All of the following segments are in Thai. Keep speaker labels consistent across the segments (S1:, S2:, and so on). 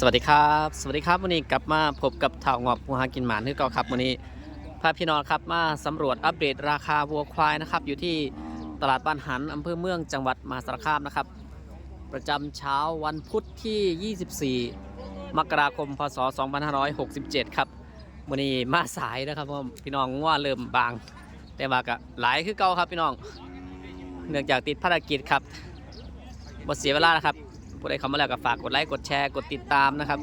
S1: สวัสดีครับ สวัสดีครับวันนี้กลับมาพบกับถ่าวงอบหัวหากินหมานที่เก่าครับวันนี้พาพี่น้องครับมาสำรวจอัปเดตราคาวัวควายนะครับ อยู่ที่ตลาดบ้านหันอำเภอเมืองจังหวัดมหาสารคามนะครับ ประจำเช้าวันพุธที่ 24 มกราคมพศ 2567 ครับวันนี้มาสายนะครับพี่น้องว่าเริ่มบาง แต่ว่าก็หลายคือเก่าครับพี่น้อง เนื่องจากติดภารกิจครับบ่เสียเวลานะครับ ผู้ใดเข้ามาแล้วก็ฝากกดไลค์กดแชร์กดติดตามนะครับ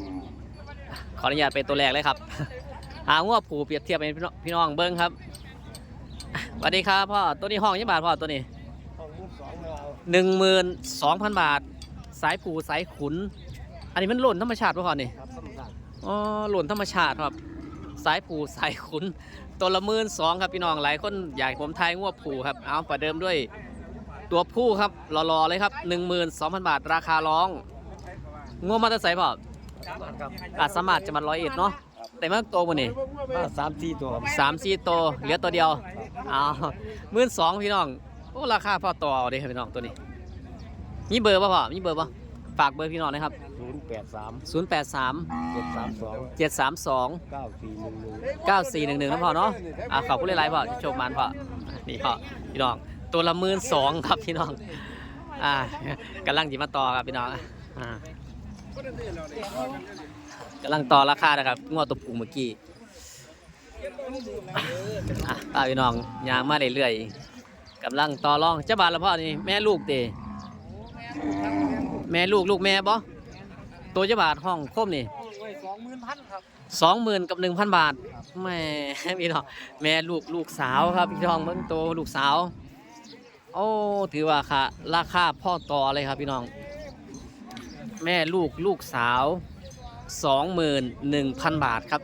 S1: ขออนุญาตเป็นตัวแรกเลยครับ หางัวผูเปรียบเทียบเป็นพี่น้องพี่น้องเบิ้งครับสวัสดีครับพ่อตัวนี้ห้องยี่บาทพ่อตัวนี้หนึ่งหมื่นสองพันบาท สายผูสายขุน อันนี้มันหล่นธรรมชาติป่ะพ่อนี่อ๋อหล่นธรรมชาติครับ สายผูสายขุนตัวละหมื่นสองครับพี่น้องหลายคนอยากผมทายงัวผูครับเอาประเดิมด้วย ตัวผู้ครับรอๆเลยครับหนึ่งหมื่นสองพันบาทราคาร้องงัวมาแตะไซพ่อ
S2: ครับ
S1: อาจสามารถจะมาร้อยเอ็ดเนาะแต่มันโตกว่านี่
S2: มาสามสี่ตัวครับ
S1: สามสี่โตวเหลือตัวเดียวเอาหมื่นสองพี่น้องโอ้ราคาพอต่อเอาเด้ครับพี่น้องตัวนี้มีเบอร์ป่ะพ่อมีเบอร์ป่ะฝากเบอร์พี่น้องนะครับ
S2: ศูนย์แปดสาม
S1: ศูนย์แปดสาม
S2: เจ็ดสามสอง
S1: เจ็ดสามสอง
S2: เก้าสี่หนึ่งหนึ่ง
S1: เก้าสี่หนึ่งหนึ่งนะพ่อเนาะอ่าขอบคุณหลายๆพ่อที่โชคมันพ่อนี่พ่อพี่น้อง ตัวละหมื่นสองครับพี่น้อง อ่ากำลังจิมาต่อครับพี่น้องอ่ากำลังต่อราคานะครับงวดตัวปูเมื่อกี้อะป้าพี่น้องยางมาเรื่อยๆกำลังต่อรองเจ้าบานละพ่อนี่แม่ลูกเตแม่ลูกลูกแม่บ่ตัวเจ้าบาทห้องคมนี่
S2: ไว้สองหมื่นพันครับ
S1: สองหมื่นกับหนึ่งพันบาทแหม่พี่น้องแม่ลูกลูกสาวครับพี่น้องเบิ่งโตลูกสาว โอ้ถือว่าค่ะ ราคาพ่อต่อเลยครับพี่น้อง แม่ลูกลูกสาวสองหมื่นหนึ่งพันบาทครับ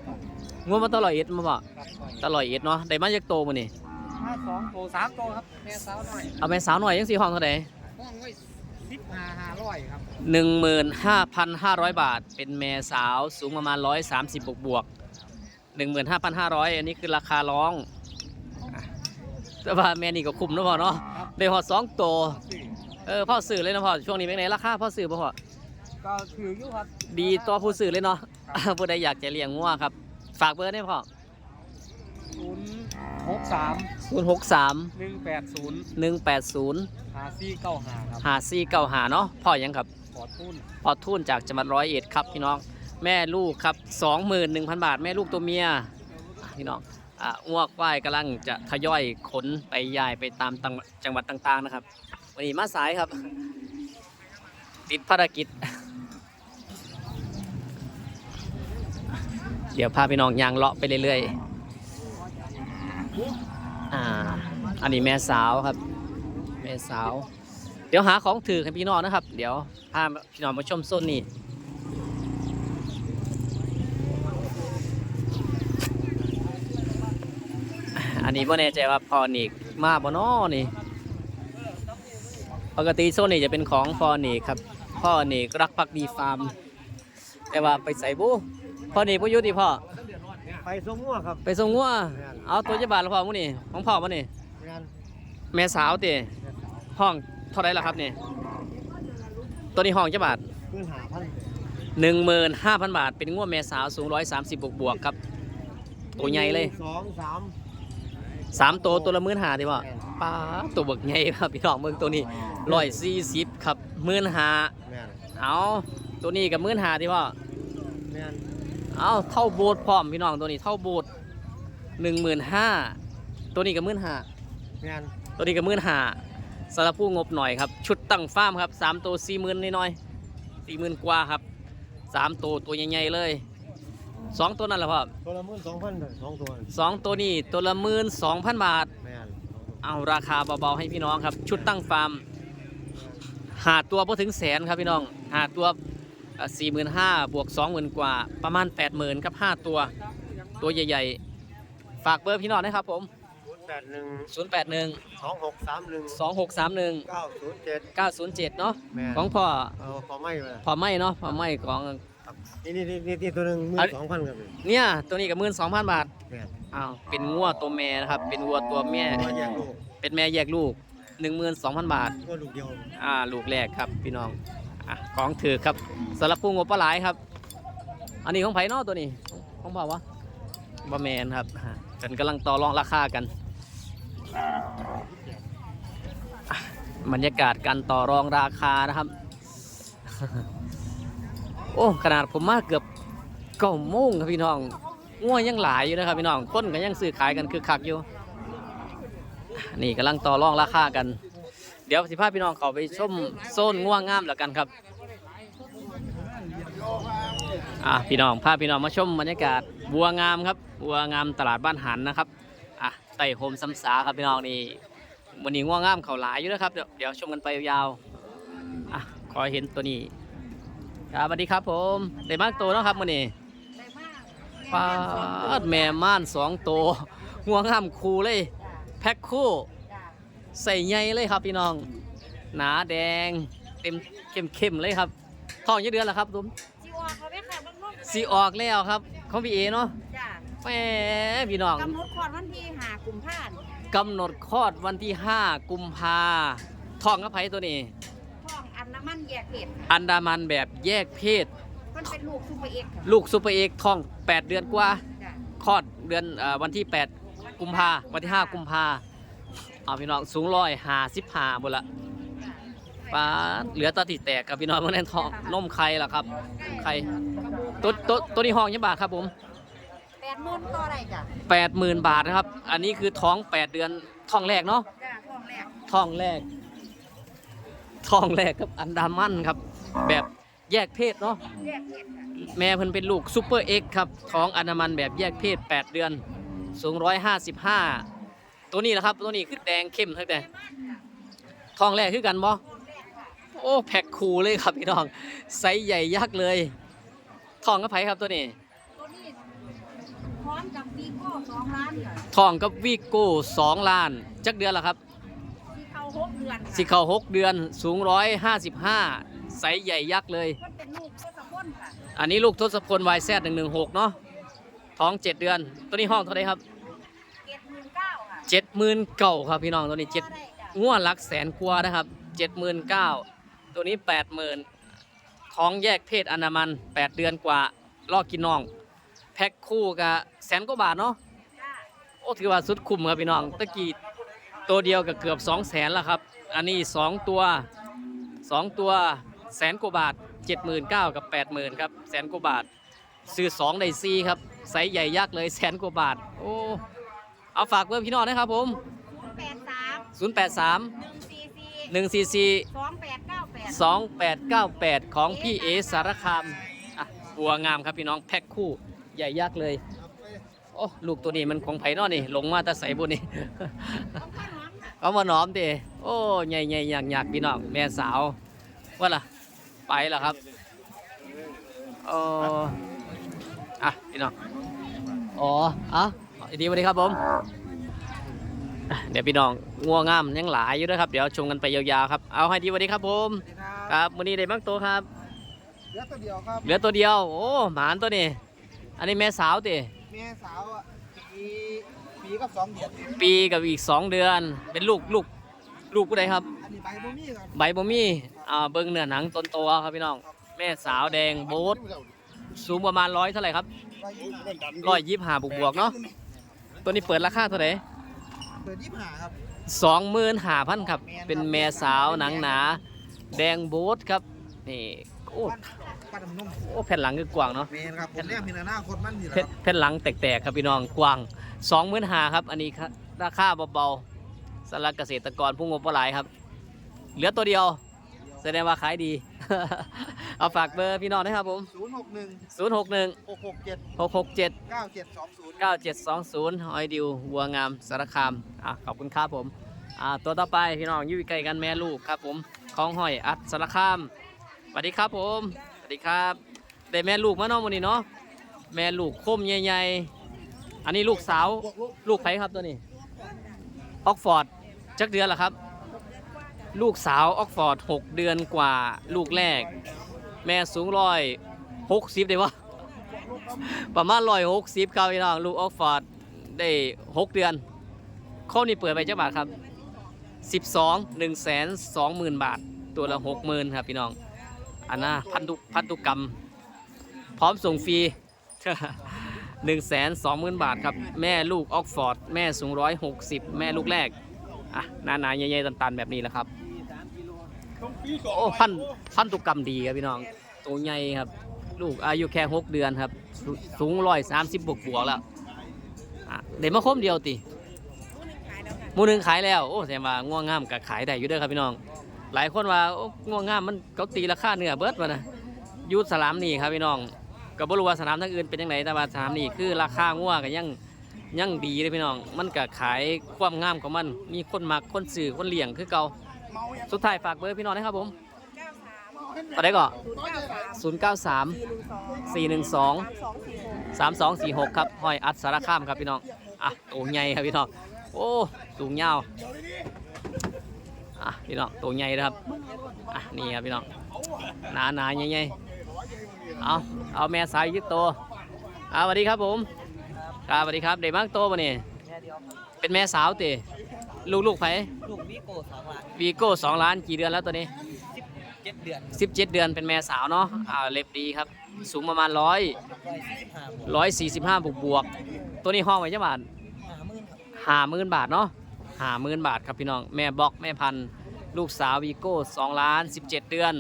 S1: งวดมาตลอดเอ็ดมาบ่ตลอดเอ็ดเนาะได้มาจากโตมานี่
S2: ห้าสองโตสามโตครับแม่สาวหน่อย
S1: เอาแม่สาวหน่อยยังสี่ห้องเท่าไหร่
S2: ห้องไว้สิบห้าห้าร้อยครับ
S1: หนึ่งหมื่นห้าพันห้าร้อยบาท เป็นแม่สาวสูงประมาณร้อยสามสิบบวกบวกหนึ่งหมื่นห้าพันห้าร้อยอันนี้คือราคาร้องอะ แต่ว่าแม่นี่ก็คุ้มนะพ่อเนาะได้หอดสองโตวเออพ่อสื่อเลยนะพ่อช่วงนี้เป็นไงราคาพ่อสื่อป่ะพ่อ
S2: ก็ถืออยู่ครับ
S1: ดีตัวผู้สื่อเลยเนาะผู้ใดอยากจะเลี้ยงงัวครับ ฝากเบอร์ได้พ่อ
S2: ศูนย์หกสาม
S1: ศูนย์หกสาม
S2: หนึ่งแปดศูนย์
S1: หนึ่งแปดศูนย์
S2: หาซี่เก้าหาครับ
S1: หาซีเก่าหาเนาะพ่อยังครับ
S2: ขอทุน
S1: พอทุนจากจังหวัดร้อยเอ็ดครับพี่น้องแม่ลูกครับสองหมื่นหนึ่งพันบาท แม่ลูกตัวเมียอะพี่น้อง อ้วกควายกำลังจะทยอยขนไปย้ายไปตามจังหวัดต่างๆนะครับ วันนี้มาสายครับ ติดภารกิจ เดี๋ยวพาพี่น้องยางเลาะไปเรื่อยๆอ่าอันนี้แม่สาวครับ แม่สาว เดี๋ยวหาของถือให้พี่น้องนะครับ เดี๋ยวพาพี่น้องมาชมโซนนี้ อันนี้พ่แน่ใจว่าพอนิกมาบ่นอนี่ ปกติโซนนี้จะเป็นของพอนิกครับพ่อนิกรักพักดีฟาร์ม แต่ว่าไปใส่บูพ่อนิกพ่อยุติพ่อ
S2: ไปสมงัวครับ
S1: ไปส่งงัวเอาตัวจะบาทละพ่อมื้อนี่ของพ่อมื้อนี่
S2: งาน
S1: แม่สาวติห้องเท่าไรล่ะครับนี่ตัวนี้ห้องจะบาท
S2: เงินหาพัน
S1: หนึ่งหมื่นห้าพันบาทเป็นงวดแม่สาวสูงร้อยสามสิบบวกบวกๆครับ ตัวใหญ่เลย
S2: สองสาม
S1: สามตัวตัวละหมื่นห้าดีว่าป้าดตัวบักใหญ่ครับพี่น้องเมืองตัวนี้ร้อยสี่สิบครับหมื่นห้า
S2: แม่น
S1: เอาตัวนี้กับหมื่นห้าดีว่า
S2: แม่น
S1: เอาเท่าโบสถ์พร้อมพี่น้องตัวนี้เท่าโบสถ์หนึ่งหมื่นห้าตัวนี้กับหมื่นห้า
S2: แม่น
S1: ตัวนี้กับหมื่นห้าสำหรับผู้งบหน่อยครับ ชุดตั้งฟาร์มครับสามตัวสี่หมื่นน้อยๆสี่หมื่นกว่าครับสามตัวตัวใหญ่ๆเลย สองตัวนั่นแหละพ่อ
S2: ตัวละหมื่นสองพันสองตัว
S1: สองตัวนี้ตัวละหมื่นสองพันบาท
S2: แม่น
S1: เอาราคาเบาๆให้พี่น้องครับ ชุดตั้งฟาร์มหาตัวพอถึงแสนครับพี่น้องหาตัวสี่หมื่นห้าบวกสองหมื่นกว่าประมาณแปดหมื่นครับห้าตัว ตัวใหญ่ๆ ฝากเบอร์พี่น้องนะครับผม
S2: ศูนย์แปดหนึ่ง
S1: ศูนย์แปดหนึ่ง
S2: สองหกสามหนึ่ง
S1: สองหกสามหนึ่ง
S2: เก้าศูนย์เจ็ด
S1: เก้าศูนย์เจ็ดเนาะ
S2: แม่
S1: ของพ่อ
S2: เอาพอไม่มา
S1: พอไม่เนาะพอไม่ของ
S2: นี่นี่นี่นี่ตัวหนึ่งหมื่
S1: อั
S2: น
S1: น
S2: สองพันครับ
S1: เนี่ยตัวนี้กับหมื่นสองพันบาท
S2: แม่น
S1: อ้าวเป็นงัวตัวแม่นะครับ เป็นวัวตัวแม่
S2: ตัวแยกลูก
S1: เป็นแม่แยกลูกหนึ่งหมื่นสองพันบาท
S2: ตัวลูกเดียว
S1: อ่าลูกแรกครับพี่น้องอะของถือครับสำหรับผู้งบปลาหลายครับ อันนี้ของไผ่นอตัวนี้ของเปล่าวะบะแมนครับฮะกันกำลังต่อรองราคากันอะบรรยากาศการต่อรองราคานะครับ โอ้ขนาดผมมาเกือบเก้าโมงครับพี่น้องง่วงยังหลายอยู่นะครับพี่น้องคนก็ยังซื้อขายกันคือคักอยู่ นี่กำลังต่อรองราคากัน เดี๋ยวสิพาพี่น้องเขาไปชมโซนง่วงงามแล้วกันครับอะพี่น้องพาพี่น้องมาชมบรรยากาศบัวงามครับบัวงามตลาดบ้านหันนะครับอะไต่โฮมซ้ำสาครับพี่น้องนี่วันนี้ง่วงงามเขาหลายอยู่นะครับ เดี๋ยวเดี๋ยวชมกันไปยาวๆอะขอเห็นตัวนี้ ครับสวัสดีครับผมได้มากตัวเนาะครับวันนี้ปาดแม่ม่านสองตัวง่วงงามคูเลย แพ็คคู่ ใส่ใหญ่เลยครับพี่น้อง หนาแดง เต็มเข้มเข้มๆเลยครับท้องยี่เดือนแล้วครับทุม
S3: จีวอเขาไม่ค่ะบางลูก
S1: สีออกแล้วครับของพี่เอเนาะ
S3: จ้ะ
S1: แหมพี่น้อง
S3: กำหนดคลอดวันที่หากุมภาพันธ์
S1: กำหนดคลอดวันที่5กุมภาท้องกับไผตัวนี้
S3: ท้องอันน้ำมันแยกเพศค่ะ
S1: อันดามันแบบแยกเพศ
S3: มันเป็นลูกซูเปอร์เอ็กซ์ค่ะ
S1: ลูกซูเปอร์เอกท้อง 8 เดือนกว่า
S3: จ้ะ
S1: คลอดเดือนเอ่อวันที่ 8 กุมภาวันที่ 5 กุมภาเอาพี่น้องสูงร้อยหาสิบหาบนละป้าดเหลือแตาติดแตกครับพี่น้องมันแน่นท้องนมไข่ล่ะครับไข่ตัวตัวตัวนี้ห้องยังบาทครับผม
S3: แปดหมื่นต่ออะไรจ้ะ
S1: แปดหมื่นบาทนะครับ อันนี้คือท้องแปดเดือนท้องแรกเนาะ
S3: จ้ะท้องแรก
S1: ท้องแรก ท้องแรกครับอันดามันครับ แบบแยกเพศเนาะ
S3: แยกเพศค่ะ
S1: แม่เพิ่นเป็นลูกซูเปอร์เอ็กซ์ครับท้องอันดามันแบบแยกเพศ 8 เดือน สูง 155 ตัวนี้นะครับ ตัวนี้คือแดงเข้มทั้งแต่ท้องแรกคือกันบ่โอ้แพ็คคูลเลยครับพี่น้องไซส์ใหญ่ยักษ์เลยท้องกับไผครับตัวนี้
S3: ตัวนี้พร้อมกับวีโก้สองล้านค่ะ
S1: ท้องกับวีโก้2ล้านจักเดือนละครับ
S3: ที่เขาหกเดือนค่ะ
S1: สิเข้าหกเดือนสูงร้อยห้าสิบห้าไซส์ใหญ่ยักษ์เลย
S3: มันเป็นลูกทศพลค่ะ
S1: อันนี้ลูกทศพลวายแซดหนึ่งหนึ่งหกเนาะท้องเจ็ดเดือน ตัวนี้ห้องเท่าไหรครับ
S3: เจ็ดหมื่นเก้าค่ะ
S1: เจ็ดหมื่นเก่าครับพี่น้องตัวนี้เจ็ด
S3: ต่อไจ้ะ
S1: ง่วหลักแสนกว่านะครับเจ็ดหมื่นเก้าตัวนี้แปดหมื่นท้องแยกเพศอนามันแปดเดือนกว่าลอกกินน้อง แพ็คคู่กับแสนกว่าบาทเนาะ
S3: จ้ะ
S1: โอ้ถือว่าสุดคุ้มครับพี่น้องตะกี้ตัวเดียวกับเกือบ2 0 0แสนแล้วครับ อันนี้ 2 ตัว 2 ตัวแสนกว่าบาท 79,000กับ 80,000ครับแสนกว่าบาท ซื้อ2ได้4ครับไซส์ใหญ่ยักษ์เลยแสนกว่าบาท โอ้เอาฝากเบอร์พี่น้องนะครับผม
S3: ศูนย์แปดสาม
S1: 083
S3: หนึ่งสี่สี่
S1: 144
S3: สองแปดเก้าแปด
S1: 2898 ของพี่เอสารคามอะบัวงามครับพี่น้องแพ็คคู่ใหญ่ยักษ์เลย โอ้ลูกตัวนี้มันของไผ่นอนี่ลงมาแต่ใส่บุนี่
S3: ต้องข้าวหอมค่ะ
S1: เอามาหนอมดิโอ้ใหญ่ใหญ่อยากอยากพี่น้องแม่สาวว่าล่ะ ไปแล้วครับโอ้อะพี่น้องอ๋ออะดีสวัสดีครับผมอะเดี๋ยวพี่น้องงัวงามยังหลายอยู่ด้วยครับ เดี๋ยวชมกันไปยาวๆครับเอาให้ดีสวัสดีครับผมครับวันนี้ได้มักตัวครับ
S2: เหลือตัวเดียวครับ
S1: เหลือตัวเดียวโอ้หมานตัวนี้ อันนี้แม่สาวติ
S2: แม่สาวอะปี ปีกับสองเดือน
S1: ปีกับอีกสองเดือน เป็นลูกลูกลูกผู้ใดครับ
S2: อันนี้ใบบ่มีครับ
S1: ใบบ่มีอ่าเบิ้งเนื้อหนังต้นตัวครับพี่น้อง แม่สาวแดงโบ๊ทสูงประมาณร้อยเท่าไหร่ครับร้อยยี่สิบห้าบวกบวกๆเนาะตัวนี้เปิดราคาเท่าไหร่
S2: เปิดยี่สิบห้าครับ
S1: สองหมื่นห้าพันครับ เป็นแม่สาวหนังหนา แดงโบ๊ทครับนี่โอ้
S2: ปั้นนุ่ม
S1: โอ้แผ่นหลังคือกว้างเนาะ
S2: เมนครับผมเรียกพินาหน้าคนมันนี่แหละ
S1: แผ่นแผ่นหลังแตกๆครับพี่น้องกว้าง สองหมื่นห้าครับ อันนี้ครับราคาเบาๆสำหรับเกษตรกรผู้งบประหลายครับ เหลือตัวเดียว แสดงว่าขายดี เอาฝากเบอร์พี่น้องนะครับผม
S2: ศูนย์หกหนึ่ง
S1: 0 6 1
S2: หกหกเจ็ด
S1: 6 6 7
S2: เก้าเจ็ดสองศูนย์
S1: 9 7 2 0หอยดิววัวงามสารคามอะขอบคุณครับผมอ่าตัวต่อไปพี่น้องอยู่ใกล้กันแม่ลูกครับผมของหอยอัดสารคามสวัสดีครับผมสวัสดีครับได้แม่ลูกมาเนาะวันนี้เนาะแม่ลูกคมใหญ่ๆ อันนี้ลูกสาวลูกไผครับตัวนี้ออกฟอร์ดจักเดือนละครับ ลูกสาวออกฟอร์ด6เดือนกว่าลูกแรก แม่สูงร้อยหกสิบได้วะประมาณร้อยหกสิบครับพี่น้องลูกออกฟอร์ดได้หกเดือนข้อนี้เปิดไปเจ้าบาทครับสิบสองหนึ่งแสนสองหมื่นบาท ตัวละหกหมื่นครับพี่น้องอันน่ะพันธุพันธุกรรม พร้อมส่งฟรี หนึ่งแสนสองหมื่นบาทครับ แม่ลูกออกฟอร์ด แม่สูงร้อยหกสิบแม่ลูกแรก อะ หนาหนาใหญ่ๆตันๆ แบบนี้แหละครับ โอ้ พันพันธุกกรรมดีครับพี่น้อง ตัวใหญ่ครับ ลูกอายุแค่หกเดือนครับ สูงร้อยสามสิบบวกบวกแล้วเดี๋ยวมาคมเดียวติมูหนึ่งขายแล้ว โอ้แสดงว่าง่วงง่ามกับขายได้อยู่ด้อครับพี่น้อง หลายคนว่าง่วงง่ามมันเขาตีราคาเนื้อเบิดวะนะยูสลามนี่ครับพี่น้อง ก็บ่รู้ว่าสนามทั้งอื่นเป็นยังไงแต่ว่าสนามนี่คือราคาง่วก็ยังยังดีเลยพี่น้อง มันก็ขายความงามของมัน มีคนมักคนซื้อคนเลี้ยงคือเก่าสุดท้ายฝากเบอร์พี่น้องนะครับผมตอนนี้ก็
S3: ศูนย์เก้าสาม
S1: 093
S3: สี่หนึ่งสอง
S1: 412
S3: สามสองสี่หก
S1: 3246 ครับหอยอัดสารคามครับพี่น้อง อะตัวใหญ่ครับพี่น้อง โอ้สูงยาว อะพี่น้องตัวใหญ่นะครับ อะนี่ครับพี่น้อง หนาหนาใหญ่ๆ เอาเอาแม่สายยึดโตวอ่าสวัสดีครับผมครับสวัสดีครับเด็กมากโตมาเนี่ย
S2: แค่เดียวครับ
S1: เป็นแม่สาวเตลูกลูกไผ
S2: ลูกวิโก้สองล้าน
S1: วีโก้สองล้านกี่เดือนแล้วตัวนี้
S2: เจ็ดเดือน
S1: 17 เดือนเป็นแม่สาวเนาะอ่าเล็บดีครับ สูงประมาณร้อย
S2: ร้อยสี่สิบห้าบวก
S1: ร้อยสี่สิบห้าบวกบวกๆตัวนี้ห้องไว้จังหวัด
S2: ห้าหมื่นครับ
S1: ห้าหมื่นบาทเนาะห้าหมื่นบาทครับพี่น้อง แม่บล็อกแม่พันธุ์ลูกสาววีโก้สองล้านสิบเจ็ดเดือน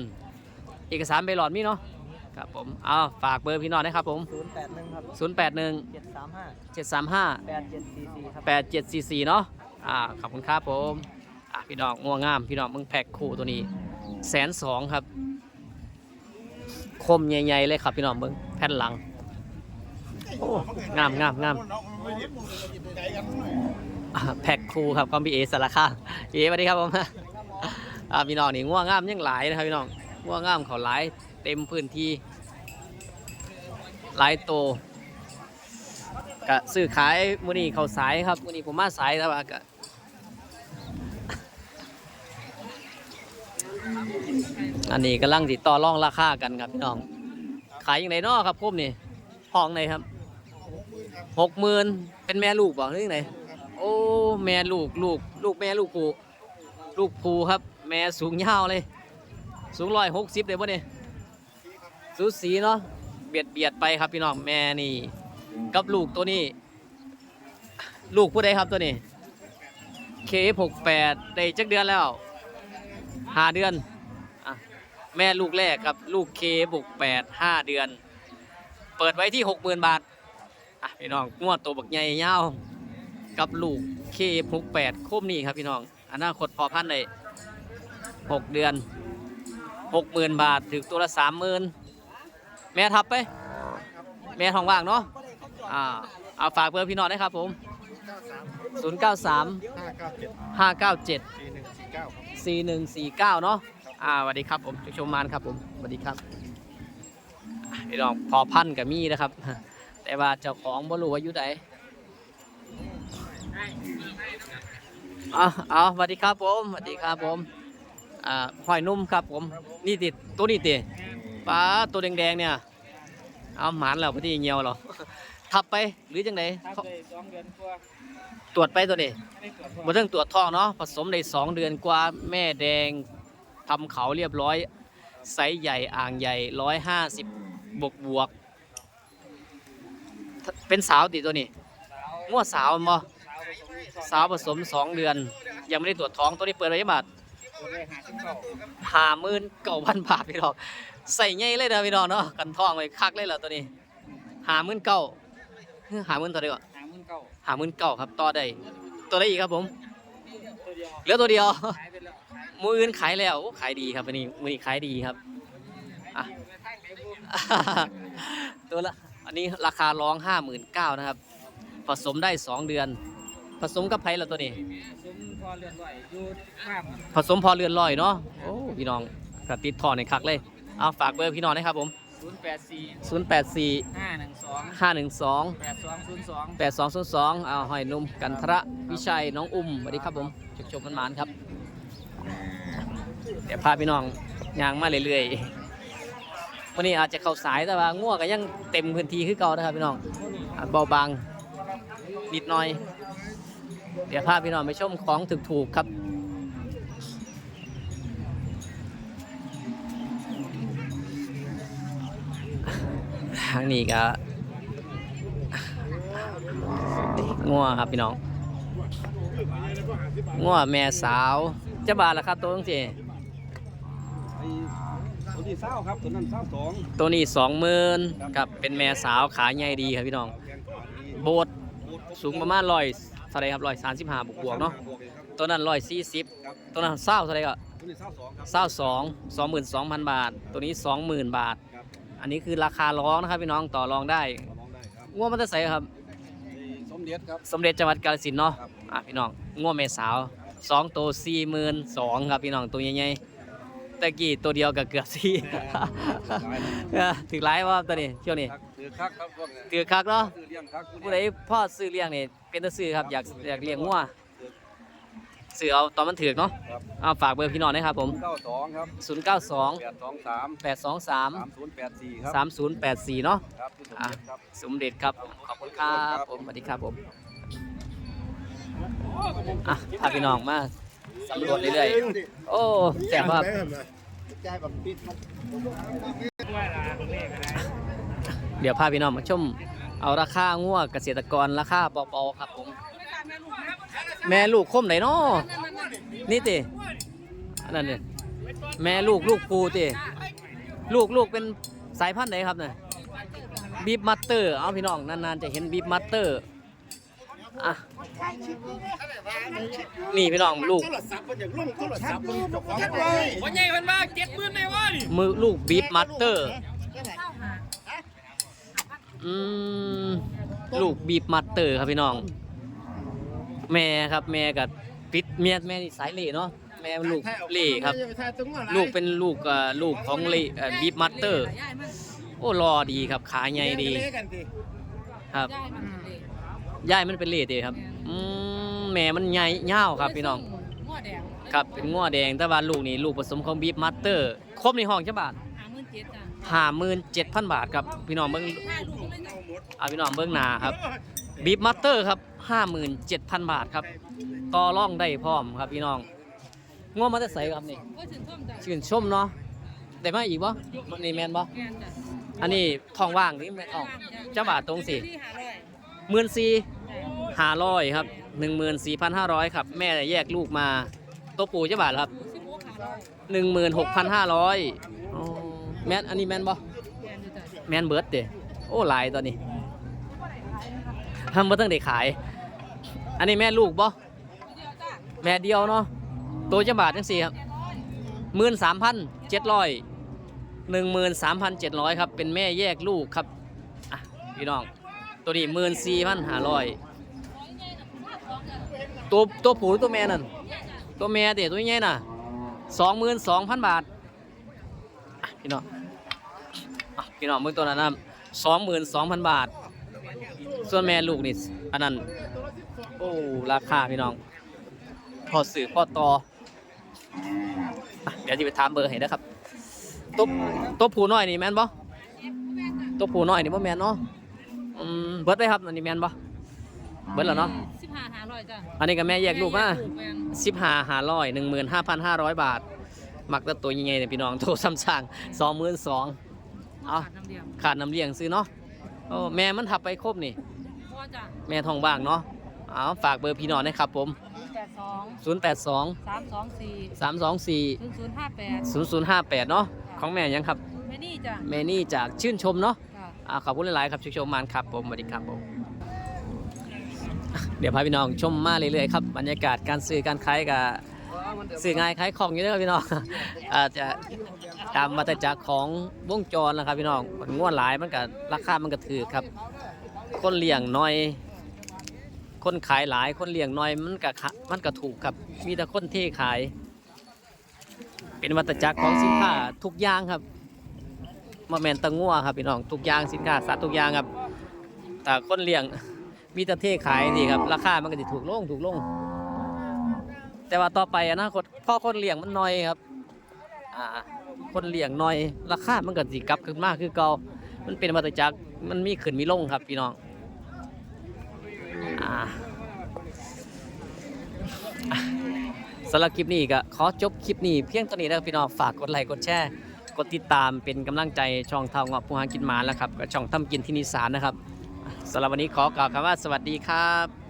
S1: เอกสารใบหลอดมีเนาะ ครับผมเอาฝากเบอร์พี่น้องนะครับผม
S2: ศูนย์แปดหนึ่งครับ
S1: ศูนย์แปดหนึ่ง
S2: เจ็ดสามห้า
S1: เจ็ดสามห้า
S2: แปดเจ็ดสี่สี่ครับ
S1: แปดเจ็ดสี่สี่เนาะอ่า ขอบคุณครับผม อะพี่น้องง่วงงาม พี่น้องมึงแพ็คคู่ตัวนี้แสนสองครับ คมใหญ่ๆเลยครับพี่น้องมึงแผ่นหลัง โอ้งามงามงามอ่าแพ็คครูครับก็มีเอสารคามเอสวัสดีครับผมอ่าพี่น้องนี่ง่วงงามยังหลายนะครับพี่น้องง่วงงามเขาหลาย เต็มพื้นที่หลายโตวกะซื้อขายมื้อนี้เขาสายครับมื้อนี้ผมมาสายแต่ว่ากะอันนี้กำลังติดต่อรองราคากันครับพี่น้อง ขายอยังไงเนาะครับพวกนี่ห้องไหนครับหกหมื่นเป็นแม่ลูกบอกหรือยังไงโอ้แม่ลูกลูกลูกแม่ลูกผูลูกผูครับ แม่สูงยาวเลย สูงร้อยหกสิบเลยปะเนี่ย สูสีเนาะเบียดเบียดไปครับพี่น้องแม่นี่ กับลูกตัวนี้ ลูกผู้ใดครับตัวนี้เคหกแปดได้จักเดือนแล้วห้าเดือนอะแม่ลูกแรกครับลูกเคบกแปดห้าเดือน เปิดไว้ที่หกหมื่นบาทอะพี่น้องงวดตัวบักใหญ่ยาวกับลูกเคหกแปดโคมนี่ครับพี่น้องอนาคตพอพันธุ์เลยหกเดือนหกหมื่นบาทถึงตัวละสามหมื่น แม่ทับไป แม่ทองว่างเนาะอ่าเอาฝากเบอร์พี่นองได้ครับผมศูนย์เก้าสาม
S2: ห้าเก้าเจ็ดสี่หนึ่งสี่เก้า
S1: เนาะอ่าสวัสดีครับผมจุกชมมานครับผมสวัสดีครับพี่น้องพอพันกับมีนะครับ แต่ว่าเจ้าของบ่รู้ว่าอยู่ไหนอะเอาสวัสดีครับผมสวัสดีครับผมอ่าหอยนุ่มครับผม นี่ติดตัวนี้ติด ปลาตัวแดงๆเนี่ย เอาหมานแล้วพอดีเงียวเหรอทับไปหรือจังได
S2: ครับเลยสองเดือนกว่า
S1: ตรวจไปตัวนี้
S2: ไม่ได้ตรวจ
S1: บ่เรื่องตรวจท้องเนาะผสมได้สองเดือนกว่าแม่แดงทำเขาเรียบร้อยไซส์ใหญ่อ่างใหญ่ร้อยห้าสิบบวกบวก เป็นสาวติตัวนี้
S2: สาว
S1: งวดสาวมั้
S2: สาวผสมสอง
S1: สาวผสมสองเดือน ยังไม่ได้ตรวจท้องตัวนี้เปิดไว้กี่บาท
S2: ตัวเลขหาสิบเก้า
S1: หาหมื่นเก้าพันบาทพี่น้อง ใส่ใหญ่เลยนะพี่น้องเนาะกันท้องไว้คักเลยเหรอตัวนี้หาหมื่นเก้าหาหมื่นตัวเดียว
S2: หาหมื่นเก้า
S1: หาหมื่นเก้าครับต่อได้ตัวได้อีกครับผม
S2: ตัวเดียว
S1: เหลือตัวเดียว
S2: ขายไปแล้วขาย
S1: มืออื่นขายแล้วโอ้ขายดีครับวันนี้มือนี้ขายดีครับอะ
S2: ไปทางไหนบุ
S1: ตัวละอันนี้ราคาร้องห้าหมื่นเก้านะครับ ผสมได้สองเดือน ผสมกับไผ่ละตัวนี้
S2: ซุ้มพอเรือนไหวอยู่ข้าม
S1: ผสมพอเรือนลอยเนาะโอ้พี่น้องกระติดทอในคักเลย เอาฝากเบอร์พี่น้องนะครับผม
S2: ศูนย์แปดสี่
S1: 084
S2: ห้าหนึ่งสอง
S1: 512
S2: แปดสองศูนย์สอง
S1: 8202เอาหอยนุ่มกันทระวิชัยน้องอุ้มสวัสดีครับผมชกชมมันมานๆครับ เดี๋ยวพาพี่น้องย่างมาเรื่อยๆวันนี้อาจจะเข้าสายแต่ว่าง่วก็ยังเต็มพื้นที่คือเก่านะครับพี่น้องอะเบาบางนิดหน่อย เดี๋ยวพาพี่น้องไปชมของถูกๆครับ ทางนี้ก็งัวครับพี่น้องงัวแม่สาวจะบาทละครับตัวจังซี่
S2: ไอ้ตัวที่เศร้าครับตัวนั้นเศร้าสอง
S1: ตัวนี้สองหมื่นครับเป็นแม่สาวขาใหญ่ดีครับพี่น้อง
S2: แกงขาดี
S1: โบดสูงประมาณร้อยเท่าไรครับร้อยสามสิบห้าบวกบวกๆเนาะ
S2: บวกเลยครับ
S1: ตัวนั้นร้อยสี่สิบ
S2: ครับ
S1: ตัวนั้นเศร้าเท่าไรก็
S2: ตัวนี้เศร้าสองครับ
S1: เศร้าสองสองหมื่นสองพันบาท ตัวนี้สองหมื่นบาท
S2: ครับ
S1: อันนี้คือราคาร้องนะครับพี่น้องต่อรองได้
S2: ต่อรองได้ครับ
S1: ง่วมันจะใส่ครับ
S2: ไอ้สมเด็จครับ
S1: สมเด็จจังหวัดกาฬสินธุ์เนาะ
S2: ครับ
S1: อะพี่น้องง่วแม่สาวสองตัวสี่หมื่นสองครับพี่น้องตัวใหญ่ๆตะกี้ตัวเดียวกับเกือบสี่เออถึงไลายว่าตัวนี้เที่ยวนี้
S2: ครับถือคักครับพวกนี้
S1: เตือคักเนาะ
S2: ซื้อเลี้ยงคัก
S1: ผู้ใดพ่อซื้อเลี้ยงนี่เป็นตะซื้อครับอยากอยากเลี้ยงงัว ซื้อเอาตอนมันถือกเนาะ
S2: ครับ
S1: เอาฝากเบอร์พี่น้องนะครับผม
S2: เก้าสองครับ
S1: 092
S2: แปดสองสาม
S1: 823
S2: สามศูนย์แปดสี่ครับ
S1: 3084 เนาะ
S2: ครับที่สม
S1: อะ
S2: เด็จครับ
S1: สมเด็จครับผมขอบคุณครับผมสวัสดีครับผมอะพาพี่น้องมาสำรวจเรื่อยๆ โอ้แซ่บครับ
S2: ใจแบบปิดมัน
S1: เดี๋ยวพาพี่น้องมาชม เอาราคางัวเกษตรกรราคาเบาๆครับผม แม่ลูกคมไหนเนาะนี่ติอันนั้นเนี่ยแม่ลูกลูกปูติลูกลูกเป็นสายพันธุ์ไหนครับเนี่ยบีบมัตเตอร์ เอาพี่น้อง นานๆ จะเห็นบีบมัตเตอร์อะนี่พี่น้องลูก
S2: โทรศัพท์มันอย่างลุ่มโทรศัพท์มันเจ้าของไว้
S4: วันใหญ่มันมาเจ็ดหมื่นในว่านี่
S1: มือลูกบีบมัตเตอร์
S3: เข้าหา
S1: อืมลูกบีบมัตเตอร์ครับพี่น้อง แม่ครับแม่กับปิดเมียแม่นี่สายเล่เนาะแม่ลูกเล่ครับ ลูกเป็นลูกเอ่อลูกของเล่เอ่อบีบมัตเตอร์
S3: ย่ายมัน
S1: โอ้รอดีครับ ขาใหญ่ดีครับ
S3: ย่ายมันเลย
S1: ย่ายมันเป็นเล่เด้ครับอืมแม่มันใหญ่ยาวครับพี่น้อง
S3: ง้อแดง
S1: ครับเป็นง้อแดงแต่ว่าลูกนี่ลูกผสมของบีบมัตเตอร์ ครบในห้องจ้าบาท
S3: หาหมื่นเจ็ดจ้ะ
S1: ห้าหมื่นเจ็ดพันบาทครับพี่น้องเบิ้ง
S3: ห้าลูกไม่จ้ะ
S1: อ่าพี่น้องเบิ้งหนาครับ บีบมัตเตอร์ครับห้าหมื่นเจ็ดพันบาทครับต่อร่องได้พร้อมครับพี่น้องง้อมาแต่ใสครับนี่
S3: ก็ถึงท่วมจ้ะ
S1: ชื่นชมเนาะได้มาอีกบ่นี่แมนบ่
S3: แกนจ้ะ
S1: อันนี้ทองว่างนี่แม่นทองเจ้าบาทตรงสิ
S3: ที่หาร้อย
S1: หมื่นสี่
S3: จ้ะ
S1: ห้าร้อยครับหนึ่งหมื่นสี่พันห้าร้อยครับ แม่แยกลูกมาตัวปู่เจ้าบาทครับ
S3: สิบหกหาร้อย
S1: หนึ่งหมื่นหกพันห้าร้อยแมนอันนี้แมนบ่
S3: แกนอยู่จ้ะ
S1: แมนเบิร์ดเด้โอ้หลายตอนนี้ ทำมาตั้งแต่ขาย อันนี้แม่ลูกบ่แม่เดียวเนาะตัวเจ้าบาทจังสี่ครับหมื่นสามพันเจ็ดร้อยหนึ่งหมื่นสามพันเจ็ดร้อยครับ เป็นแม่แยกลูกครับอะพี่น้อง ตัวนี้หมื่นสี่พันห้าร้อยตัวตัวผู้ตัวแม่นั่นตัวแม่เด็ตัวใหญ่น่ะสองหมื่นสองพันบาทพี่น้องพี่น้องเบิ่งตัวนั้นนะสองหมื่นสองพันบาท ส่วนแม่ลูกนี่อันนั้น โอ้ราคาพี่น้องพอสื่อพอต่ออะเดี๋ยวจะไปถามเบอร์ให้นะครับตัวตัวผู้น้อยนี่แม่นบ่ตัวผู้น้อยนี่บ่แม่นเนาะอืมเบิดไปครับอันนี้แม่นบ่เบิดแล้วเนาะ
S3: สิบห้าหาร้อยจ้ะ
S1: อันนี้ก็แม่แยกลูกมา
S3: แม่น
S1: สิบห้าห้าร้อยหนึ่งหมื่นห้าพันห้าร้อยบาทมักแต่ตัวยังไงเนี่ยพี่น้องโทรซ้ำสั่งสองหมื่นสองเอา
S3: ขาดน้ำเดียว
S1: ขาดน้ำเลี้ยงซื้อเนาะโอ้แม่มันทับไปครบนี่
S3: พ่อจ้ะ
S1: แม่ทองบ้างเนาะเอาฝากเบอร์พี่น้องนะครับผม
S3: แปดสอง
S1: 0 8 2
S3: สามสองสี่
S1: 3 2 4
S3: ศูนย์ศูนย์ห้าแปด
S1: 0 0 5 8 เนาะของแม่ยังครับ
S3: แม่นี่จ้ะ
S1: แม่นี่จากชื่นชมเนาะ
S3: จ้ะ
S1: อ่าขอบคุณหลาย ๆ ครับชื่นชมมานครับผมสวัสดีครับผมเดี๋ยวพาพี่น้องชมมาเรื่อย ๆ ครับบรรยากาศการซื้อการขายกับสื่อง่ายขายของอยู่เด้อพี่น้อง อาจจะตามมาแต่จากของวงจรนะครับพี่น้องมันง่วนหลายมันก็ราคามันก็ถือครับ คนเลี้ยงน้อย คนขายหลาย คนเลี้ยงน้อยมันก็ขะมันก็ถูกครับ มีแต่คนเท่ขาย เป็นวัตจักรของสินค้าทุกอย่างครับมาแมนตะงัวครับพี่น้องทุกอย่างสินค้าสัตว์ทุกอย่างครับ แต่คนเลี้ยงมีแต่เท่ขายนี่ครับ ราคามันก็จะถูกลงถูกลง แต่ว่าต่อไปอนาคตพ่อคนเลี้ยงมันน้อยครับ อ่า คนเลี้ยงน้อย ราคามันก็สิกลับขึ้นมากคือเก่า มันเป็นมาตรจักรมันมีขึ้นมีลงครับพี่น้องอ่าอะสำหรับคลิปนี้ก็ขอจบคลิปนี้เพียงเท่านี้นะครับพี่น้องฝากกดไลค์กดแชร์กกดติดตามเป็นกำลังใจช่องเท่าเงาะผู้หากินหมาแล้วครับกับช่องทำกินที่นิสานนะครับสำหรับวันนี้ขอกล่าวคำว่าสวัสดีครับ